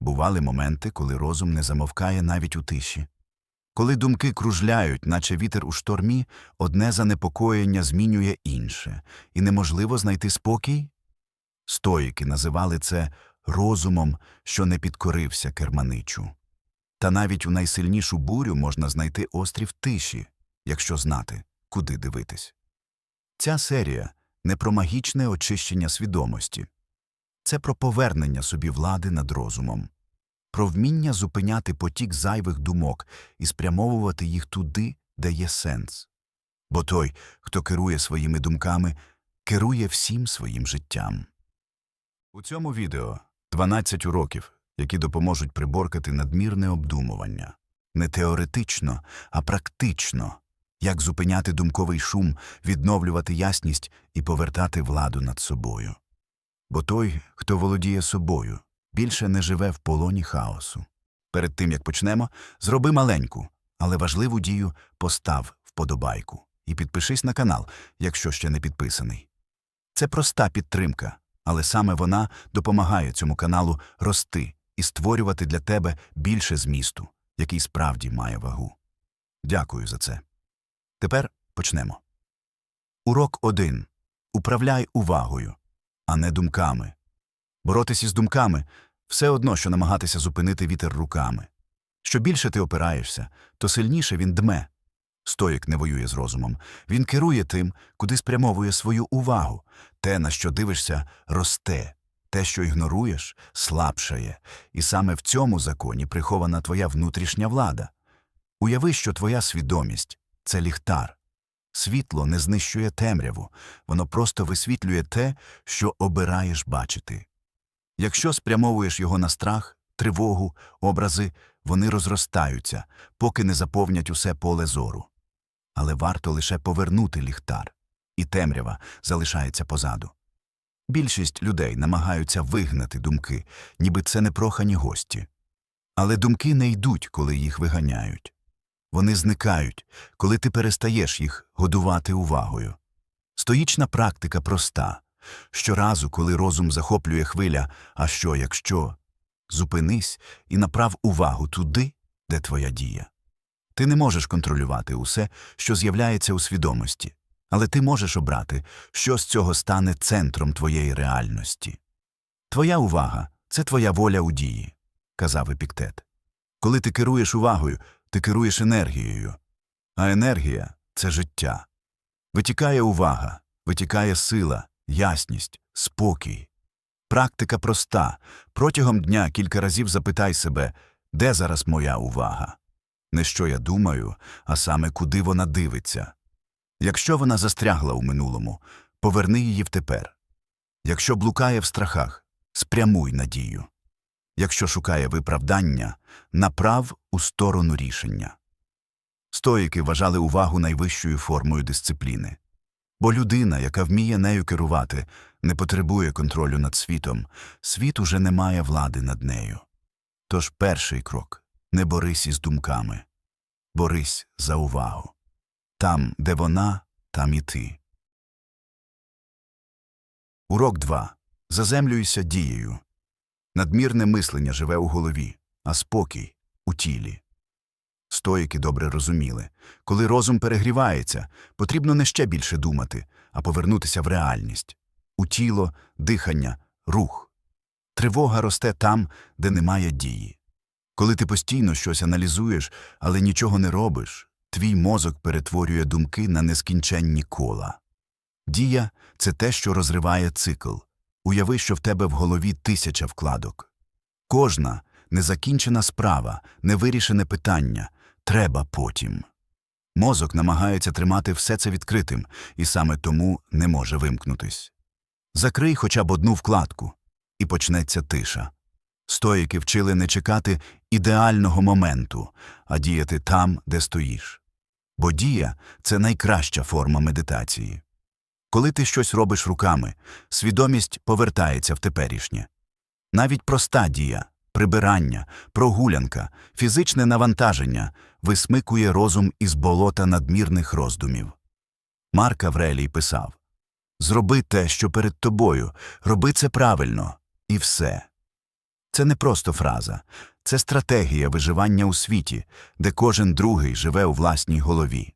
Бували моменти, коли розум не замовкає навіть у тиші. Коли думки кружляють, наче вітер у штормі, одне занепокоєння змінює інше, і неможливо знайти спокій? Стоїки називали це розумом, що не підкорився керманичу. Та навіть у найсильнішу бурю можна знайти острів тиші, якщо знати, куди дивитись. Ця серія не про магічне очищення свідомості, це про повернення собі влади над розумом, про вміння зупиняти потік зайвих думок і спрямовувати їх туди, де є сенс. Бо той, хто керує своїми думками, керує всім своїм життям. У цьому відео 12 уроків, які допоможуть приборкати надмірне обдумування. Не теоретично, а практично. Як зупиняти думковий шум, відновлювати ясність і повертати владу над собою. Бо той, хто володіє собою, більше не живе в полоні хаосу. Перед тим, як почнемо, зроби маленьку, але важливу дію постав вподобайку і підпишись на канал, якщо ще не підписаний. Це проста підтримка, але саме вона допомагає цьому каналу рости і створювати для тебе більше змісту, який справді має вагу. Дякую за це. Тепер почнемо. Урок 1. Управляй увагою, а не думками. Боротися із думками все одно, що намагатися зупинити вітер руками. Що більше ти опираєшся, то сильніше він дме. Стоїк не воює з розумом. Він керує тим, куди спрямовує свою увагу. Те, на що дивишся, росте. Те, що ігноруєш, слабшає. І саме в цьому законі прихована твоя внутрішня влада. Уяви, що твоя свідомість це ліхтар. Світло не знищує темряву, воно просто висвітлює те, що обираєш бачити. Якщо спрямовуєш його на страх, тривогу, образи, вони розростаються, поки не заповнять усе поле зору. Але варто лише повернути ліхтар, і темрява залишається позаду. Більшість людей намагаються вигнати думки, ніби це непрохані гості. Але думки не йдуть, коли їх виганяють. Вони зникають, коли ти перестаєш їх годувати увагою. Стоїчна практика проста. Щоразу, коли розум захоплює хвиля, а що, якщо, зупинись і направ увагу туди, де твоя дія. Ти не можеш контролювати усе, що з'являється у свідомості, але ти можеш обрати, що з цього стане центром твоєї реальності. Твоя увага це твоя воля у дії, казав Епіктет. Коли ти керуєш увагою, ти керуєш енергією, а енергія це життя. Витікає увага, витікає сила, ясність, спокій. Практика проста. Протягом дня кілька разів запитай себе, де зараз моя увага? Не що я думаю, а саме куди вона дивиться. Якщо вона застрягла у минулому, поверни її в тепер. Якщо блукає в страхах, спрямуй надію. Якщо шукає виправдання, направ у сторону рішення. Стоїки вважали увагу найвищою формою дисципліни. Бо людина, яка вміє нею керувати, не потребує контролю над світом, світ уже не має влади над нею. Тож перший крок не борись із думками, борись за увагу. Там, де вона, там і ти. Урок 2. Заземлюйся дією. Надмірне мислення живе у голові, а спокій у тілі. Стоїки добре розуміли, коли розум перегрівається, потрібно не ще більше думати, а повернутися в реальність у тіло, дихання, рух. Тривога росте там, де немає дії. Коли ти постійно щось аналізуєш, але нічого не робиш, твій мозок перетворює думки на нескінченні кола. Дія це те, що розриває цикл. Уяви, що в тебе в голові тисяча вкладок. Кожна незакінчена справа, невирішене питання треба потім. Мозок намагається тримати все це відкритим і саме тому не може вимкнутись. Закрий хоча б одну вкладку, і почнеться тиша. Стоїки вчили не чекати ідеального моменту, а діяти там, де стоїш. Бо дія це найкраща форма медитації. Коли ти щось робиш руками, свідомість повертається в теперішнє. Навіть проста дія прибирання, прогулянка, фізичне навантаження висмикує розум із болота надмірних роздумів. Марк Аврелій писав Зроби те, що перед тобою, роби це правильно, і все. Це не просто фраза, це стратегія виживання у світі, де кожен другий живе у власній голові.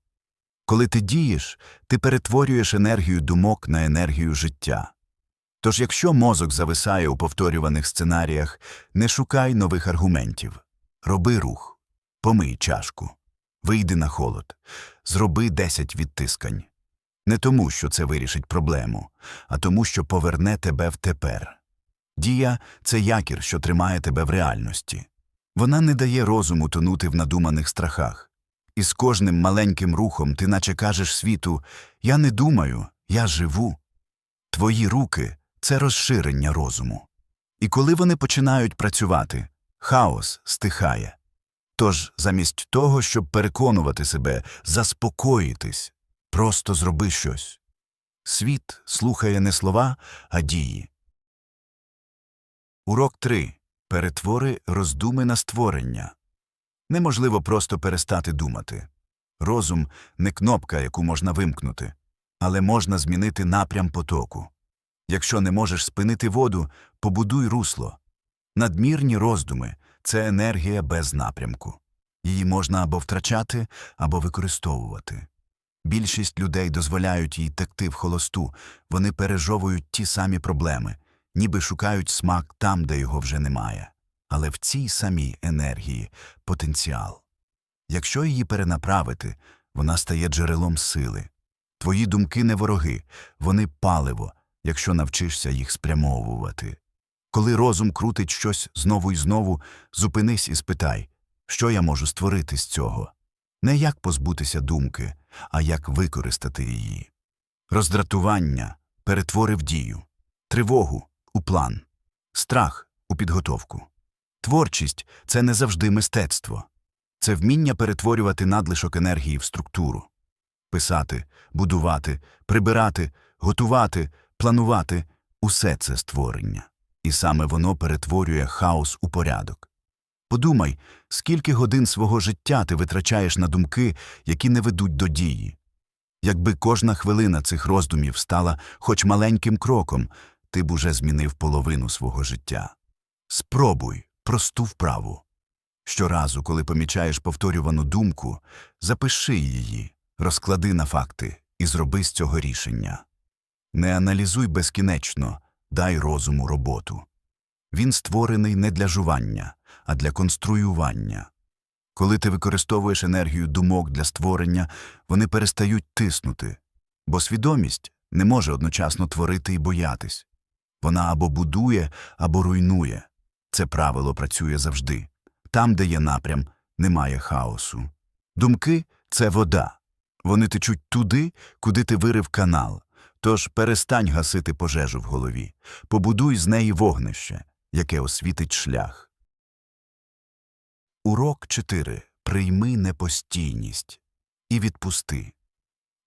Коли ти дієш, ти перетворюєш енергію думок на енергію життя. Тож, якщо мозок зависає у повторюваних сценаріях, не шукай нових аргументів. Роби рух, помий чашку, вийди на холод, зроби 10 відтискань. Не тому, що це вирішить проблему, а тому, що поверне тебе в тепер. Дія це якір, що тримає тебе в реальності. Вона не дає розуму тонути в надуманих страхах. І з кожним маленьким рухом ти наче кажеш світу Я не думаю, я живу. Твої руки це розширення розуму. І коли вони починають працювати, хаос стихає. Тож, замість того, щоб переконувати себе, заспокоїтись, просто зроби щось. Світ слухає не слова, а дії. Урок 3. Перетвори роздуми на створення. Неможливо просто перестати думати. Розум не кнопка, яку можна вимкнути, але можна змінити напрям потоку. Якщо не можеш спинити воду, побудуй русло. Надмірні роздуми це енергія без напрямку. Її можна або втрачати, або використовувати. Більшість людей дозволяють їй текти в холосту, вони пережовують ті самі проблеми, ніби шукають смак там, де його вже немає. Але в цій самій енергії потенціал. Якщо її перенаправити, вона стає джерелом сили. Твої думки не вороги, вони паливо, якщо навчишся їх спрямовувати. Коли розум крутить щось знову і знову, зупинись і спитай, що я можу створити з цього. Не як позбутися думки, а як використати її. Роздратування перетвори в дію, тривогу у план, страх у підготовку. Творчість це не завжди мистецтво, це вміння перетворювати надлишок енергії в структуру, писати, будувати, прибирати, готувати, планувати усе це створення. І саме воно перетворює хаос у порядок. Подумай, скільки годин свого життя ти витрачаєш на думки, які не ведуть до дії. Якби кожна хвилина цих роздумів стала хоч маленьким кроком, ти б уже змінив половину свого життя. Спробуй просту вправу. Щоразу, коли помічаєш повторювану думку, запиши її, розклади на факти і зроби з цього рішення. Не аналізуй безкінечно, дай розуму роботу. Він створений не для жування, а для конструювання. Коли ти використовуєш енергію думок для створення, вони перестають тиснути, бо свідомість не може одночасно творити і боятись. Вона або будує, або руйнує. Це правило працює завжди. Там, де є напрям, немає хаосу. Думки це вода. Вони течуть туди, куди ти вирив канал. Тож перестань гасити пожежу в голові, побудуй з неї вогнище, яке освітить шлях. Урок 4. Прийми непостійність і відпусти.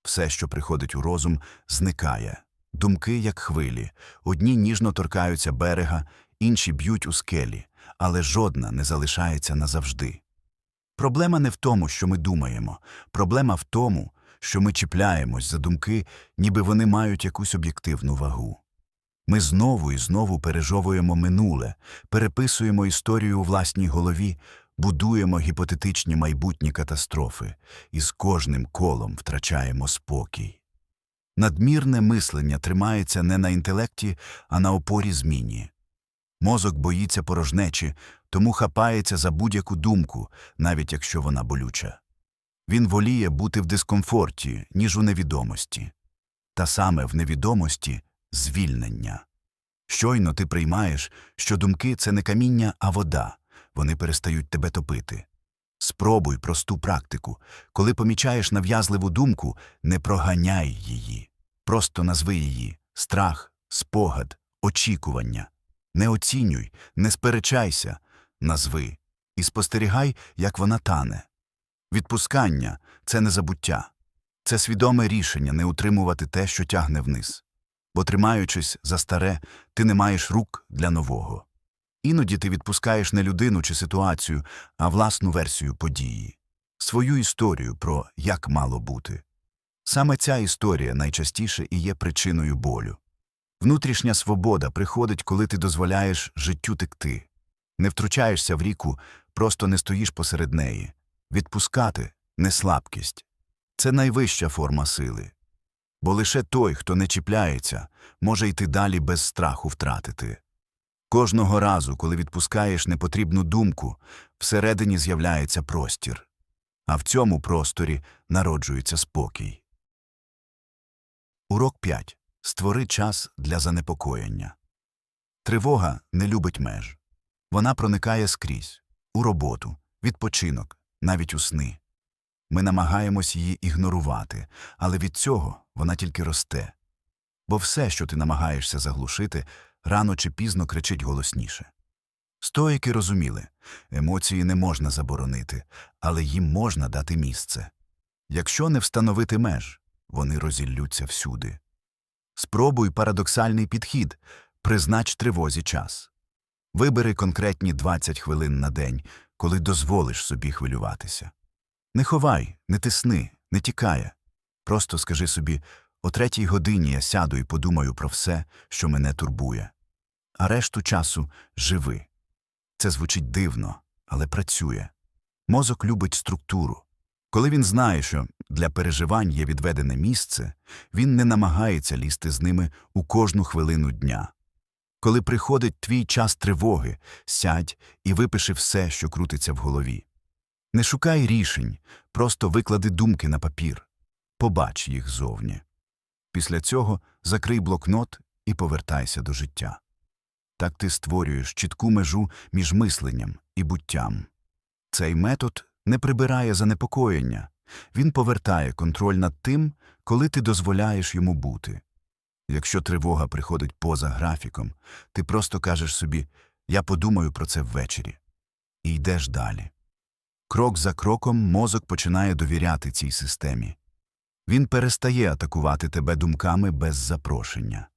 Все, що приходить у розум, зникає. Думки, як хвилі, одні ніжно торкаються берега, інші б'ють у скелі, але жодна не залишається назавжди. Проблема не в тому, що ми думаємо, проблема в тому, що ми чіпляємось за думки, ніби вони мають якусь об'єктивну вагу. Ми знову і знову пережовуємо минуле, переписуємо історію у власній голові, будуємо гіпотетичні майбутні катастрофи і з кожним колом втрачаємо спокій. Надмірне мислення тримається не на інтелекті, а на опорі зміні. Мозок боїться порожнечі, тому хапається за будь-яку думку, навіть якщо вона болюча. Він воліє бути в дискомфорті, ніж у невідомості. Та саме в невідомості звільнення. Щойно ти приймаєш, що думки це не каміння, а вода, вони перестають тебе топити. Спробуй просту практику. Коли помічаєш нав'язливу думку, не проганяй її. Просто назви її страх, спогад, очікування. Не оцінюй, не сперечайся, назви і спостерігай, як вона тане. Відпускання це не забуття, це свідоме рішення не утримувати те, що тягне вниз. Бо, тримаючись за старе, ти не маєш рук для нового. Іноді ти відпускаєш не людину чи ситуацію, а власну версію події, свою історію про як мало бути. Саме ця історія найчастіше і є причиною болю. Внутрішня свобода приходить, коли ти дозволяєш життю текти. Не втручаєшся в ріку, просто не стоїш посеред неї. Відпускати не слабкість. Це найвища форма сили. Бо лише той, хто не чіпляється, може йти далі без страху втратити. Кожного разу, коли відпускаєш непотрібну думку, всередині з'являється простір, а в цьому просторі народжується спокій. Урок 5. Створи час для занепокоєння. Тривога не любить меж. Вона проникає скрізь у роботу, відпочинок, навіть у сни. Ми намагаємось її ігнорувати, але від цього вона тільки росте. Бо все, що ти намагаєшся заглушити, рано чи пізно кричить голосніше. Стоїки розуміли, емоції не можна заборонити, але їм можна дати місце. Якщо не встановити меж, вони розіллються всюди. Спробуй парадоксальний підхід, признач тривозі час. Вибери конкретні 20 хвилин на день, коли дозволиш собі хвилюватися. Не ховай, не тисни, не тікає. Просто скажи собі о третій годині я сяду і подумаю про все, що мене турбує. А решту часу живи. Це звучить дивно, але працює. Мозок любить структуру. Коли він знає, що для переживань є відведене місце, він не намагається лізти з ними у кожну хвилину дня. Коли приходить твій час тривоги, сядь і випиши все, що крутиться в голові. Не шукай рішень, просто виклади думки на папір. Побач їх зовні. Після цього закрий блокнот і повертайся до життя. Так ти створюєш чітку межу між мисленням і буттям. Цей метод не прибирає занепокоєння, він повертає контроль над тим, коли ти дозволяєш йому бути. Якщо тривога приходить поза графіком, ти просто кажеш собі Я подумаю про це ввечері. І йдеш далі. Крок за кроком мозок починає довіряти цій системі. Він перестає атакувати тебе думками без запрошення.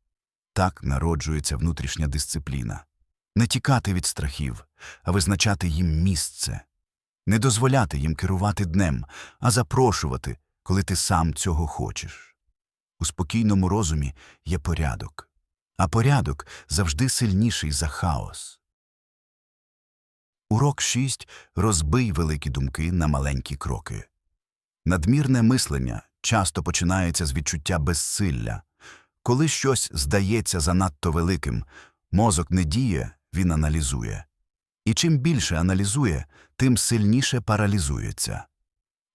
Так народжується внутрішня дисципліна. Не тікати від страхів, а визначати їм місце. Не дозволяти їм керувати днем, а запрошувати, коли ти сам цього хочеш. У спокійному розумі є порядок, а порядок завжди сильніший за хаос. Урок 6. Розбий великі думки на маленькі кроки. Надмірне мислення часто починається з відчуття безсилля. Коли щось здається занадто великим, мозок не діє, він аналізує. І чим більше аналізує, тим сильніше паралізується.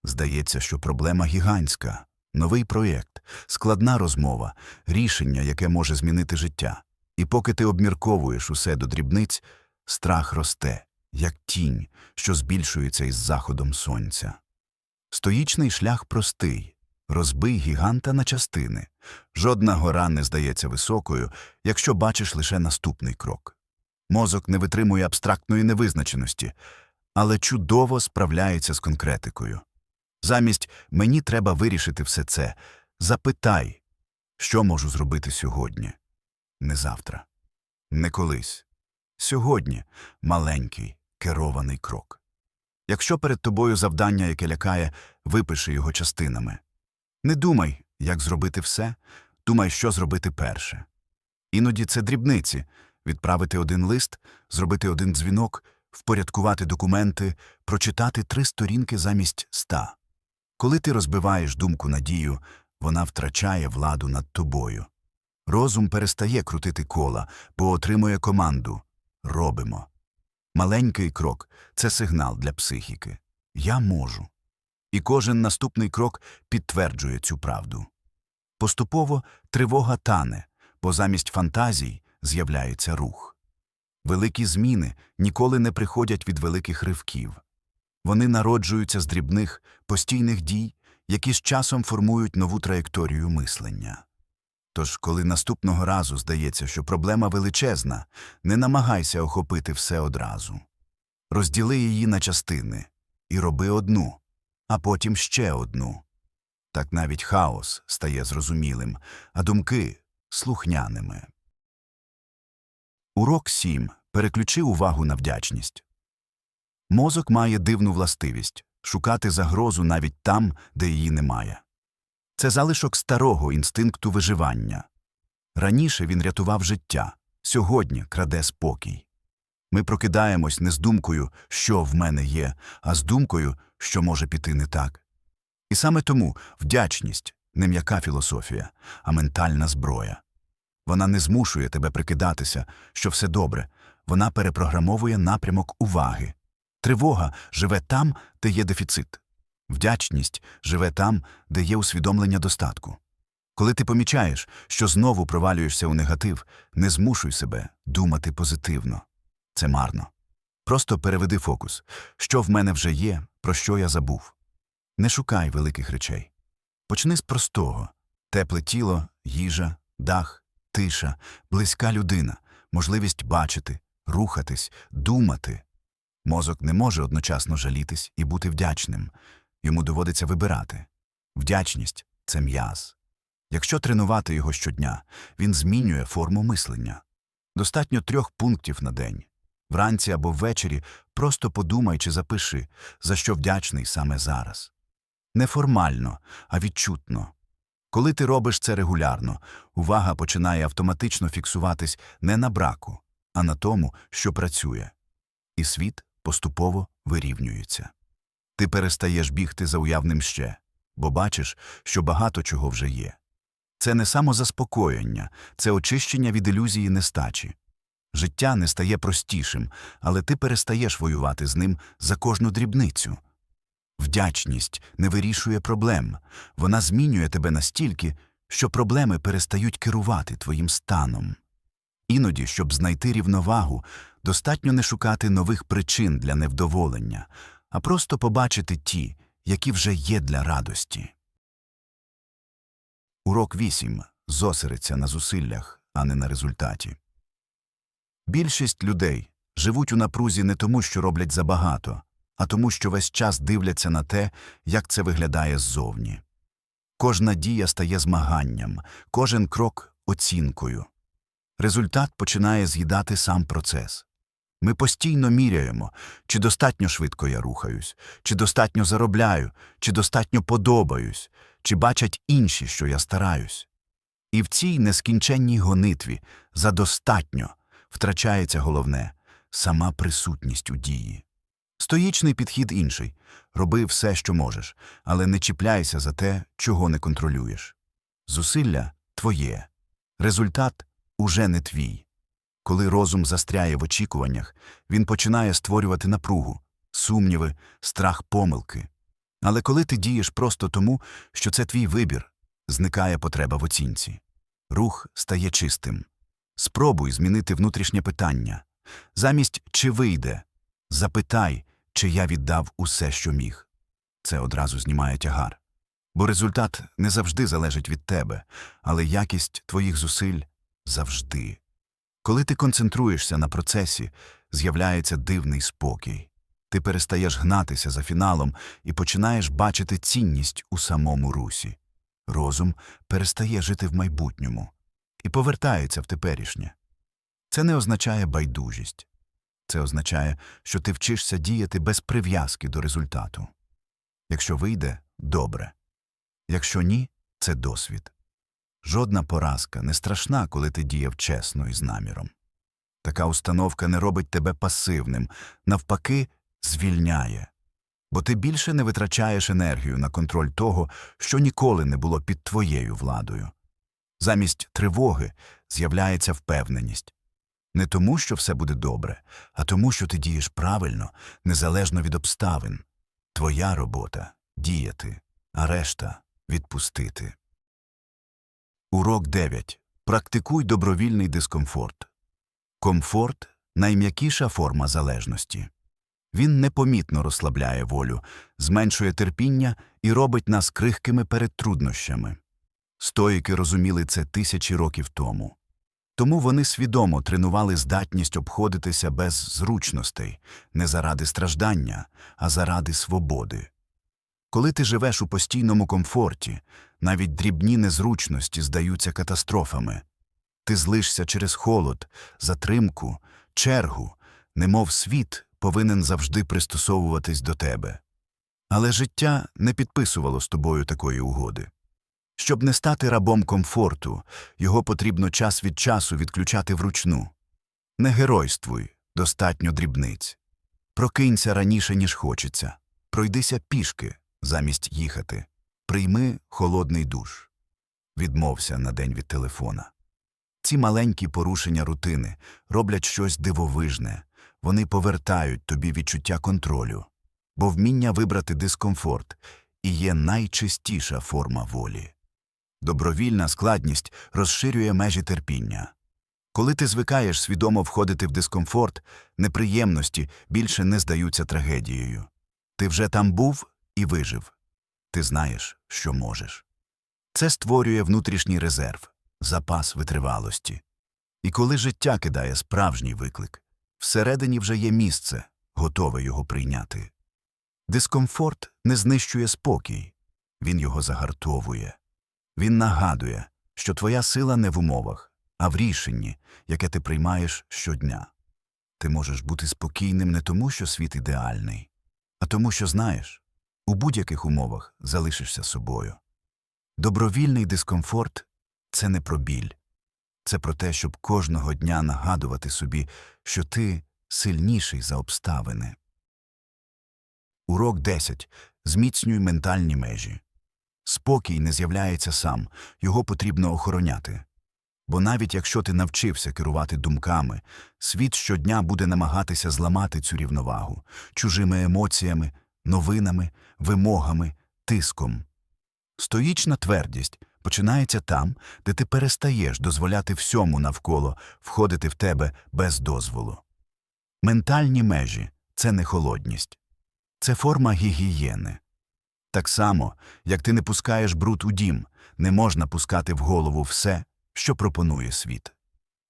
Здається, що проблема гігантська, новий проєкт, складна розмова, рішення, яке може змінити життя. І поки ти обмірковуєш усе до дрібниць, страх росте, як тінь, що збільшується із заходом сонця. Стоїчний шлях простий розбий гіганта на частини. Жодна гора не здається високою, якщо бачиш лише наступний крок. Мозок не витримує абстрактної невизначеності, але чудово справляється з конкретикою. Замість мені треба вирішити все це. Запитай, що можу зробити сьогодні, не завтра, не колись. Сьогодні маленький керований крок. Якщо перед тобою завдання, яке лякає, випиши його частинами. Не думай, як зробити все, думай, що зробити перше. Іноді це дрібниці відправити один лист, зробити один дзвінок, впорядкувати документи, прочитати три сторінки замість ста. Коли ти розбиваєш думку надію, вона втрачає владу над тобою. Розум перестає крутити кола, бо отримує команду робимо. Маленький крок це сигнал для психіки. Я можу. І кожен наступний крок підтверджує цю правду. Поступово тривога тане, бо замість фантазій з'являється рух. Великі зміни ніколи не приходять від великих ривків. Вони народжуються з дрібних, постійних дій, які з часом формують нову траєкторію мислення. Тож, коли наступного разу здається, що проблема величезна, не намагайся охопити все одразу. Розділи її на частини і роби одну, а потім ще одну. Так навіть хаос стає зрозумілим, а думки слухняними. Урок 7. Переключи увагу на вдячність. Мозок має дивну властивість шукати загрозу навіть там, де її немає. Це залишок старого інстинкту виживання. Раніше він рятував життя, сьогодні краде спокій. Ми прокидаємось не з думкою, що в мене є, а з думкою, що може піти не так. І саме тому вдячність не м'яка філософія, а ментальна зброя. Вона не змушує тебе прикидатися, що все добре, вона перепрограмовує напрямок уваги. Тривога живе там, де є дефіцит. Вдячність живе там, де є усвідомлення достатку. Коли ти помічаєш, що знову провалюєшся у негатив, не змушуй себе думати позитивно. Це марно. Просто переведи фокус, що в мене вже є, про що я забув. Не шукай великих речей. Почни з простого тепле тіло, їжа, дах, тиша, близька людина, можливість бачити, рухатись, думати. Мозок не може одночасно жалітись і бути вдячним. Йому доводиться вибирати. Вдячність це м'яз. Якщо тренувати його щодня, він змінює форму мислення. Достатньо трьох пунктів на день. Вранці або ввечері просто подумай чи запиши, за що вдячний саме зараз. Не формально, а відчутно. Коли ти робиш це регулярно, увага починає автоматично фіксуватись не на браку, а на тому, що працює. І світ поступово вирівнюється. Ти перестаєш бігти за уявним ще, бо бачиш, що багато чого вже є. Це не самозаспокоєння, це очищення від ілюзії нестачі. Життя не стає простішим, але ти перестаєш воювати з ним за кожну дрібницю. Вдячність не вирішує проблем, вона змінює тебе настільки, що проблеми перестають керувати твоїм станом. Іноді, щоб знайти рівновагу, достатньо не шукати нових причин для невдоволення, а просто побачити ті, які вже є для радості. Урок 8. Зосередься на зусиллях, а не на результаті. Більшість людей живуть у напрузі не тому, що роблять забагато, а тому, що весь час дивляться на те, як це виглядає ззовні. Кожна дія стає змаганням, кожен крок оцінкою. Результат починає з'їдати сам процес. Ми постійно міряємо, чи достатньо швидко я рухаюсь, чи достатньо заробляю, чи достатньо подобаюсь, чи бачать інші, що я стараюсь. І в цій нескінченній гонитві за достатньо втрачається головне сама присутність у дії. Стоїчний підхід інший роби все, що можеш, але не чіпляйся за те, чого не контролюєш. Зусилля твоє, результат уже не твій. Коли розум застряє в очікуваннях, він починає створювати напругу, сумніви, страх помилки. Але коли ти дієш просто тому, що це твій вибір, зникає потреба в оцінці. Рух стає чистим. Спробуй змінити внутрішнє питання. Замість чи вийде, запитай, чи я віддав усе, що міг. Це одразу знімає тягар. Бо результат не завжди залежить від тебе, але якість твоїх зусиль завжди. Коли ти концентруєшся на процесі, з'являється дивний спокій. Ти перестаєш гнатися за фіналом і починаєш бачити цінність у самому русі. Розум перестає жити в майбутньому і повертається в теперішнє. Це не означає байдужість. Це означає, що ти вчишся діяти без прив'язки до результату. Якщо вийде добре. Якщо ні, це досвід. Жодна поразка не страшна, коли ти діяв чесно і з наміром. Така установка не робить тебе пасивним, навпаки, звільняє. Бо ти більше не витрачаєш енергію на контроль того, що ніколи не було під твоєю владою. Замість тривоги з'являється впевненість. Не тому, що все буде добре, а тому, що ти дієш правильно, незалежно від обставин. Твоя робота діяти, а решта відпустити. Урок 9. Практикуй добровільний дискомфорт. Комфорт найм'якіша форма залежності. Він непомітно розслабляє волю, зменшує терпіння і робить нас крихкими перед труднощами. Стоїки розуміли це тисячі років тому. Тому вони свідомо тренували здатність обходитися без зручностей, не заради страждання, а заради свободи. Коли ти живеш у постійному комфорті, навіть дрібні незручності здаються катастрофами. Ти злишся через холод, затримку, чергу, немов світ повинен завжди пристосовуватись до тебе. Але життя не підписувало з тобою такої угоди. Щоб не стати рабом комфорту, його потрібно час від часу відключати вручну. Не геройствуй, Достатньо дрібниць. Прокинься раніше, ніж хочеться. Пройдися пішки, замість їхати. Прийми холодний душ. Відмовся на день від телефона. Ці маленькі порушення рутини роблять щось дивовижне. Вони повертають тобі відчуття контролю, бо вміння вибрати дискомфорт і є найчистіша форма волі. Добровільна складність розширює межі терпіння. Коли ти звикаєш свідомо входити в дискомфорт, неприємності більше не здаються трагедією. Ти вже там був і вижив. Ти знаєш, що можеш. Це створює внутрішній резерв, запас витривалості. І коли життя кидає справжній виклик, всередині вже є місце, готове його прийняти. Дискомфорт не знищує спокій, він його загартовує. Він нагадує, що твоя сила не в умовах, а в рішенні, яке ти приймаєш щодня. Ти можеш бути спокійним не тому, що світ ідеальний, а тому, що знаєш, у будь-яких умовах залишишся собою. Добровільний дискомфорт це не про біль, це про те, щоб кожного дня нагадувати собі, що ти сильніший за обставини. Урок 10. Зміцнюй ментальні межі. Спокій не з'являється сам, його потрібно охороняти. Бо навіть якщо ти навчився керувати думками, світ щодня буде намагатися зламати цю рівновагу чужими емоціями, новинами, вимогами, тиском. Стоїчна твердість починається там, де ти перестаєш дозволяти всьому навколо входити в тебе без дозволу. Ментальні межі це не холодність, це форма гігієни. Так само, як ти не пускаєш бруд у дім, не можна пускати в голову все, що пропонує світ.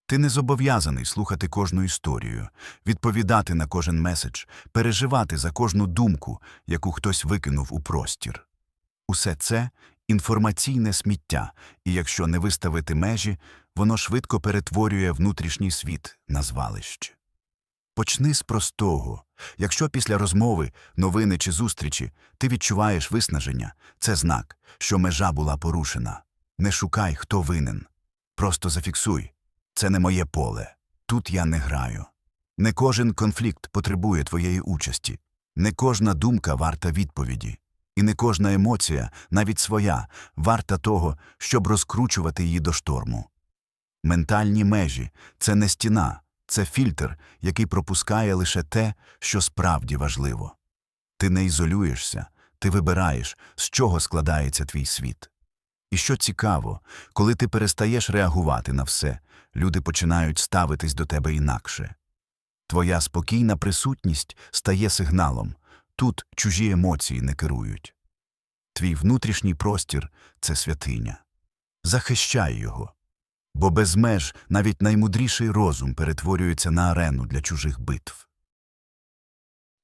Ти не зобов'язаний слухати кожну історію, відповідати на кожен меседж, переживати за кожну думку, яку хтось викинув у простір. Усе це інформаційне сміття, і якщо не виставити межі, воно швидко перетворює внутрішній світ на звалище. Почни з простого. Якщо після розмови, новини чи зустрічі ти відчуваєш виснаження, це знак, що межа була порушена. Не шукай, хто винен. Просто зафіксуй. Це не моє поле. Тут я не граю. Не кожен конфлікт потребує твоєї участі. Не кожна думка варта відповіді. І не кожна емоція, навіть своя, варта того, щоб розкручувати її до шторму. Ментальні межі це не стіна, це фільтр, який пропускає лише те, що справді важливо. Ти не ізолюєшся, ти вибираєш, з чого складається твій світ. І що цікаво, коли ти перестаєш реагувати на все, люди починають ставитись до тебе інакше. Твоя спокійна присутність стає сигналом тут чужі емоції не керують. Твій внутрішній простір це святиня. Захищай його. Бо без меж навіть наймудріший розум перетворюється на арену для чужих битв.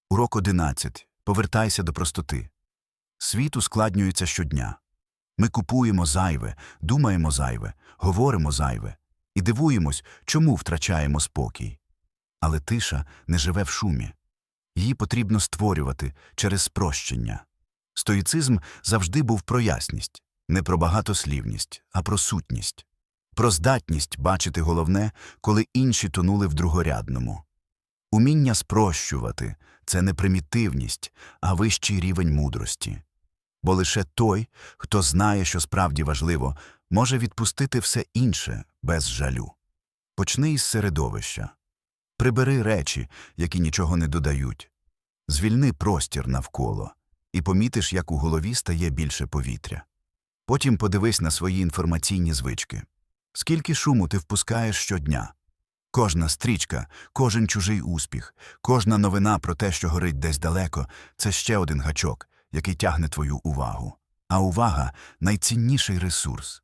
Урок 11. Повертайся до простоти. Світ ускладнюється щодня. Ми купуємо зайве, думаємо зайве, говоримо зайве і дивуємось, чому втрачаємо спокій. Але тиша не живе в шумі. Її потрібно створювати через спрощення. Стоїцизм завжди був про ясність, не про багатослівність, а про сутність, про здатність бачити головне, коли інші тонули в другорядному. Уміння спрощувати це не примітивність, а вищий рівень мудрості. Бо лише той, хто знає, що справді важливо, може відпустити все інше без жалю. Почни із середовища. Прибери речі, які нічого не додають. Звільни простір навколо, і помітиш, як у голові стає більше повітря. Потім подивись на свої інформаційні звички. Скільки шуму ти впускаєш щодня? Кожна стрічка, кожен чужий успіх, кожна новина про те, що горить десь далеко, це ще один гачок, який тягне твою увагу. А увага найцінніший ресурс.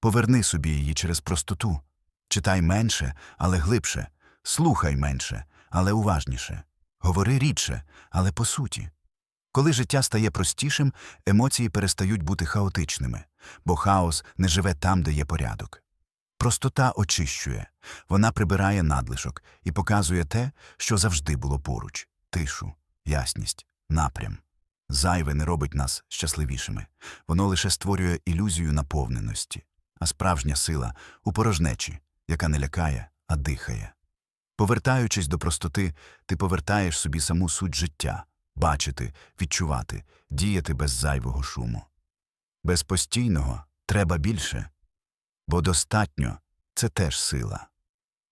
Поверни собі її через простоту. Читай менше, але глибше, слухай менше, але уважніше. Говори рідше, але по суті. Коли життя стає простішим, емоції перестають бути хаотичними, бо хаос не живе там, де є порядок. Простота очищує, вона прибирає надлишок і показує те, що завжди було поруч тишу, ясність, напрям. Зайве не робить нас щасливішими, воно лише створює ілюзію наповненості, а справжня сила у порожнечі, яка не лякає, а дихає. Повертаючись до простоти, ти повертаєш собі саму суть життя бачити, відчувати, діяти без зайвого шуму. Без постійного треба більше, бо достатньо це теж сила.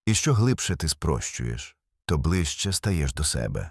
І що глибше ти спрощуєш, то ближче стаєш до себе.